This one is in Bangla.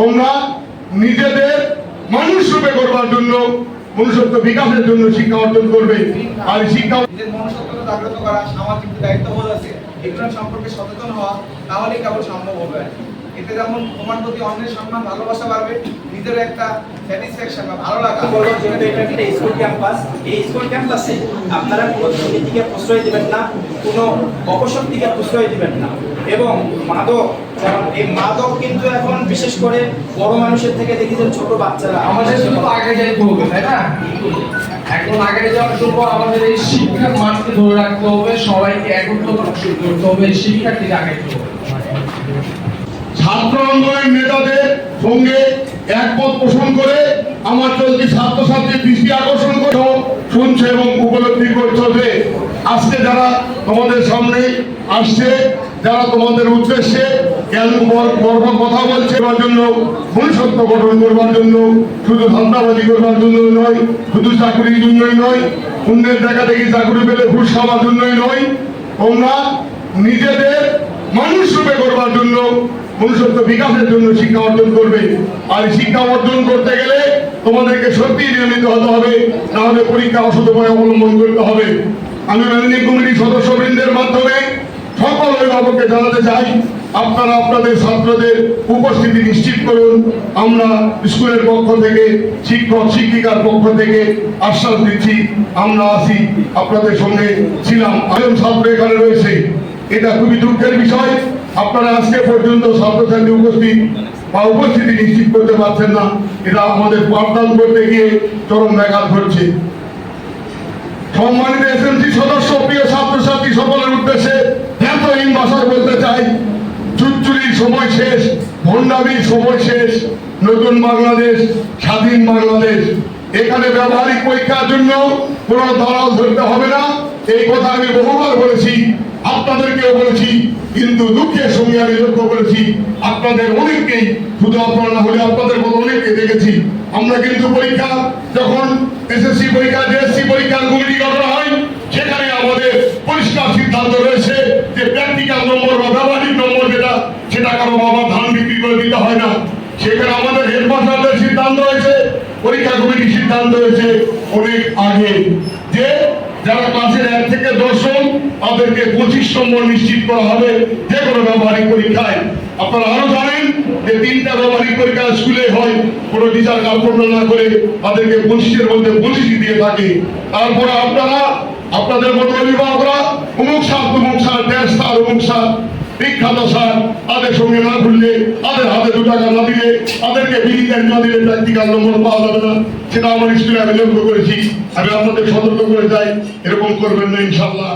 তোমরা নিজেদের মানুষ রূপে করবার জন্য, মনুষ্যত্ব বিকাশের জন্য শিক্ষা অর্জন করবে আর শিক্ষা জাগ্রত করা সামাজিক দায়িত্ববোধ আছে এগুলো সম্পর্কে সচেতন হওয়া তাহলেই কেবল সম্ভব হবে। এতে যেমন তোমার প্রতি অন্যের সম্মান ভালোবাসা বাড়বে নিজের একটা স্যাটিসফ্যাকশন বা ভালো লাগা। বলো যেহেতু এটা একটা স্কুল ক্যাম্পাস এই স্কুল ক্যাম্পাসে আপনারা কোনো দুর্নীতিকে প্রশ্রয় দিবেন না কোনো অপশক্তিকে প্রশ্রয় দিবেন না। এবং মাদক যেমন এই মাদক কিন্তু এখন বিশেষ করে বড় মানুষের থেকে দেখি যে ছোট বাচ্চারা আমাদের শুধু আগে যাইতে হবে তাই না? এখন আগে যাওয়ার জন্য আমাদের এই শিক্ষার মানকে ধরে রাখতে হবে সবাইকে একত্র করতে হবে শিক্ষার্থীকে আগে হবে। ছাত্র আন্দোলনের নেতাদের সঙ্গে একমত পোষণ করে আমার চলতি ছাত্রছাত্রীর দৃষ্টি আকর্ষণ করে শুনছে এবং উপলব্ধি করছে যে আজকে যারা তোমাদের সামনে আসছে, যারা তোমাদের উদ্দেশ্যে গর্ব কথা বলছে, এবার জন্য মনুষ্যত্ব গঠন করবার জন্য, শুধু ধান্দাবাজি করবার জন্য নয়, শুধু চাকরির জন্যই নয়, অন্যের দেখা দেখি চাকরি পেলে ঘুষ খাওয়ার জন্যই নয়, তোমরা নিজেদের মানুষ রূপে করবার জন্য মনুষ্যত্ব বিকাশের জন্য শিক্ষা অর্জন করবে। আর শিক্ষা অর্জন করতে গেলে তোমাদেরকে সত্যি নিয়মিত হতে হবে, না হলে পরীক্ষা অসৎ উপায় অবলম্বন করতে হবে। আমি ম্যানেজিং কমিটির সদস্যবৃন্দের মাধ্যমে সকল অভিভাবককে জানাতে চাই, আপনারা আপনাদের ছাত্রদের উপস্থিতি নিশ্চিত করুন। আমরা স্কুলের পক্ষ থেকে, শিক্ষক, শিক্ষিকার পক্ষ থেকে আশ্বাস দিচ্ছি, আমরা আছি আপনাদের সঙ্গে ছিলাম। আরেকজন ছাত্র এখানে রয়েছে। এটা খুবই দুঃখের বিষয়। আপনারা আজকে পর্যন্ত ছাত্রছাত্রী উপস্থিত বা উপস্থিতি নিশ্চিত করতে পারছেন না, এটা আমাদের পাঠদান করতে গিয়ে চরম ব্যাঘাত ঘটছে। সম্মানিত এসএমসি সদস্য, প্রিয় ছাত্রছাত্রী, সকলের উদ্দেশ্যে জ্ঞাতহীন ভাষায় বলতে চাই চুচ্চুরির সময় শেষ, ভণ্ডামির সময় শেষ, নতুন বাংলাদেশ, স্বাধীন বাংলাদেশ। এখানে ব্যবহারিক পরীক্ষার জন্য কোনো দালাল ধরতে হবে না, এই কথা আমি বহুবার বলেছি। আপনাদেরকেও বলেছি, কিন্তু দুঃখের সঙ্গে আমি লক্ষ্য করেছি, আপনাদের অনেককেই শুধু আপনারা হলে আপনাদের মতো অনেককে দেখেছি। আমরা কিন্তু পরীক্ষা, যখন এসএসসি পরীক্ষা জেএসসি পরীক্ষার কমিটি গঠন হয়, সেখানে আমাদের পরিষ্কার সিদ্ধান্ত রয়েছে যে প্র্যাকটিক্যাল নম্বর বা ব্যবহারিক নম্বর যেটা, সেটা কারও বাবা ধান বিক্রি করে দিতে হয় না। সেখানে আমাদের হেডমাস্টারদের সিদ্ধান্ত হয়েছে পরীক্ষা কমিটির সিদ্ধান্ত হয়েছে অনেক আগে। যে যারা ক্লাসের এক থেকে দশম তাদেরকে পঁচিশ নম্বর নিশ্চিত করা হবে, যে কোনো ব্যবহারিক পরীক্ষায়। আপনারা আরও জানেন যে তিনটা ব্যবহারিক পরীক্ষা স্কুলে হয়, কোনো টিচার কার্পণ্য না করে তাদেরকে পঁচিশের মধ্যে পঁচিশই দিয়ে থাকে। তারপরে আপনারা, আপনাদের মতো অভিভাবকরা, অমুক সার তমুক সার দেশ সার অমুক সার বিখ্যাত স্যার, তাদের সঙ্গে না ঘুরলে, তাদের হাতে দু টাকা না দিলে, তাদেরকে বিলিকার না দিলে প্র্যাকটিক্যাল নম্বর পাওয়া যাবে না। সেটা আমার স্কুলে আমি লক্ষ্য করেছি। আমি আপনাদের সতর্ক করে যাই। এরকম করবেন না ইনশাল্লাহ